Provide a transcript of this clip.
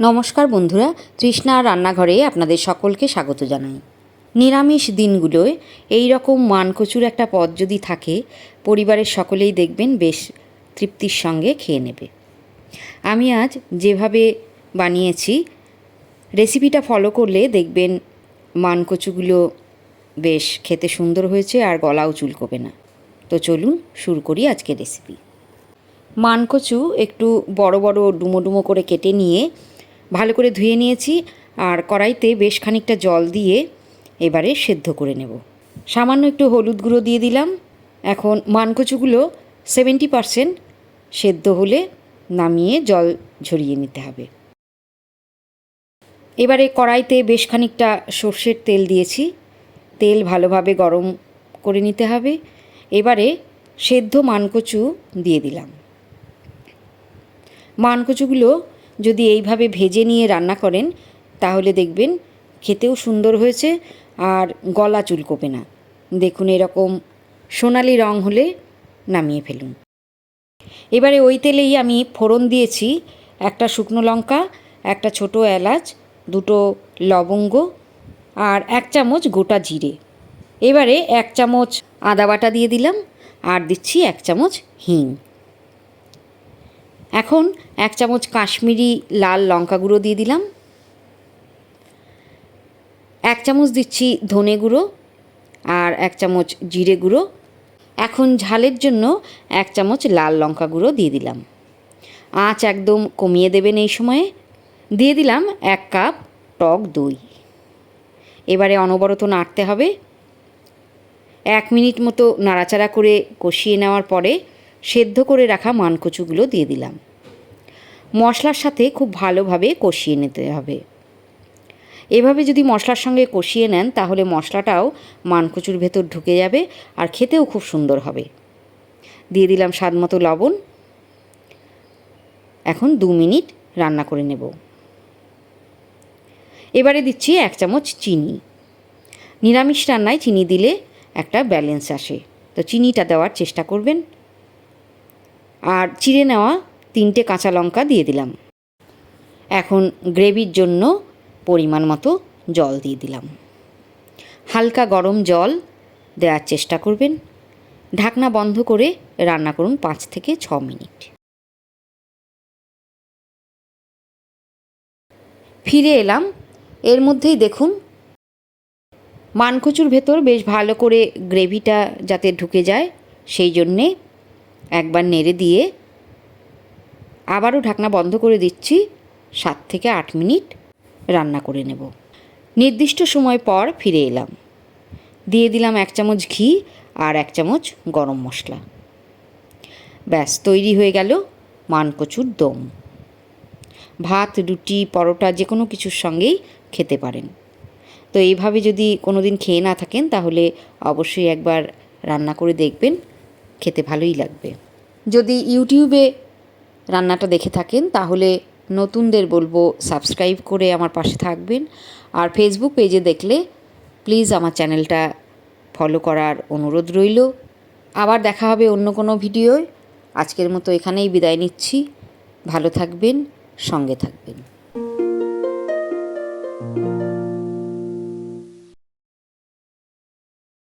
নমস্কার বন্ধুরা, তৃষ্ণা রান্নাঘরে আপনাদের সকলকে স্বাগত জানাই। নিরামিষ দিনগুলোয় এই রকম মানকচুর একটা পদ যদি থাকে, পরিবারের সকলেই দেখবেন বেশ তৃপ্তির সঙ্গে খেয়ে নেবে। আমি আজ যেভাবে বানিয়েছি, রেসিপিটা ফলো করলে দেখবেন মানকচুগুলো বেশ খেতে সুন্দর হয়েছে আর গলাও চুলকবে না। তো চলুন শুরু করি আজকে রেসিপি। মানকচু একটু বড় বড় ডুমো ডুমো করে কেটে নিয়ে ভালো করে ধুয়ে নিয়েছি আর কড়াইতে বেশ খানিকটা জল দিয়ে এবারে সেদ্ধ করে নেব। সামান্য একটু হলুদ গুঁড়ো দিয়ে দিলাম। এখন মানকচুগুলো সেভেন্টি পারসেন্ট সেদ্ধ হলে নামিয়ে জল ঝরিয়ে নিতে হবে। এবারে কড়াইতে বেশ খানিকটা সর্ষের তেল দিয়েছি। তেল ভালোভাবে গরম করে নিতে হবে। এবারে সেদ্ধ মানকচু দিয়ে দিলাম। মানকচুগুলো যদি এইভাবে ভেজে নিয়ে রান্না করেন, তাহলে দেখবেন খেতেও সুন্দর হয়েছে আর গলা চুলকোবে না। দেখুন এরকম সোনালি রং হলে নামিয়ে ফেলুন। এবারে ওই তেলেই আমি ফোড়ন দিয়েছি, একটা শুকনো লঙ্কা, একটা ছোট এলাচ, দুটো লবঙ্গ আর এক চামচ গোটা জিরে। এবারে এক চামচ আদা বাটা দিয়ে দিলাম আর দিচ্ছি এক চামচ হিং। এখন এক চামচ কাশ্মীরি লাল লঙ্কা গুঁড়ো দিয়ে দিলাম। এক চামচ দিচ্ছি ধনে গুঁড়ো আর এক চামচ জিরে গুঁড়ো। এখন ঝালের জন্য এক চামচ লাল লঙ্কা গুঁড়ো দিয়ে দিলাম। আঁচ একদম কমিয়ে দেবেন এই সময়ে। দিয়ে দিলাম এক কাপ টক দই। এবারে অনবরত নাড়তে হবে। এক মিনিট মতো নাড়াচাড়া করে কষিয়ে নেওয়ার পরে সেদ্ধ করে রাখা মানকচুগুলো দিয়ে দিলাম। মশলার সাথে খুব ভালোভাবে কষিয়ে নিতে হবে। এভাবে যদি মশলার সঙ্গে কষিয়ে নেন, তাহলে মশলাটাও মানকচুর ভেতর ঢুকে যাবে আর খেতেও খুব সুন্দর হবে। দিয়ে দিলাম স্বাদ মতো লবণ। এখন দু মিনিট রান্না করে নেব। এবারে দিচ্ছি এক চামচ চিনি। নিরামিষ রান্নায় চিনি দিলে একটা ব্যালেন্স আসে। তো চিনিটা দেওয়ার চেষ্টা করবেন। আর চিড়ে নেওয়া তিনটে কাঁচা লঙ্কা দিয়ে দিলাম। এখন গ্রেভির জন্য পরিমাণ মতো জল দিয়ে দিলাম। হালকা গরম জল দেওয়ার চেষ্টা করবেন। ঢাকনা বন্ধ করে রান্না করুন পাঁচ থেকে ছ মিনিট। ফিরে এলাম। এর মধ্যেই দেখুন, মানকচুর ভেতর বেশ ভালো করে গ্রেভিটা যাতে ঢুকে যায়, সেই জন্যে একবার নেড়ে দিয়ে আবারও ঢাকনা বন্ধ করে দিচ্ছি। সাত থেকে আট মিনিট রান্না করে নেব। নির্দিষ্ট সময় পর ফিরে এলাম। দিয়ে দিলাম এক চামচ ঘি আর এক চামচ গরম মশলা। ব্যাস, তৈরি হয়ে গেল মানকচুর দম। ভাত, রুটি, পরোটা যে কোনো কিছুর সঙ্গেই খেতে পারেন। তো এইভাবে যদি কোনো দিন খেয়ে না থাকেন, তাহলে অবশ্যই একবার রান্না করে দেখবেন। খেতে ভালোই লাগবে। যদি ইউটিউবে রান্নাটা দেখে থাকেন, তাহলে নতুনদের বলব সাবস্ক্রাইব করে আমার পাশে থাকবেন। আর ফেসবুক পেজে দেখলে প্লিজ আমার চ্যানেলটা ফলো করার অনুরোধ রইল। আবার দেখা হবে অন্য কোনো ভিডিওয়। আজকের মতো এখানেই বিদায় নিচ্ছি। ভালো থাকবেন, সঙ্গে থাকবেন।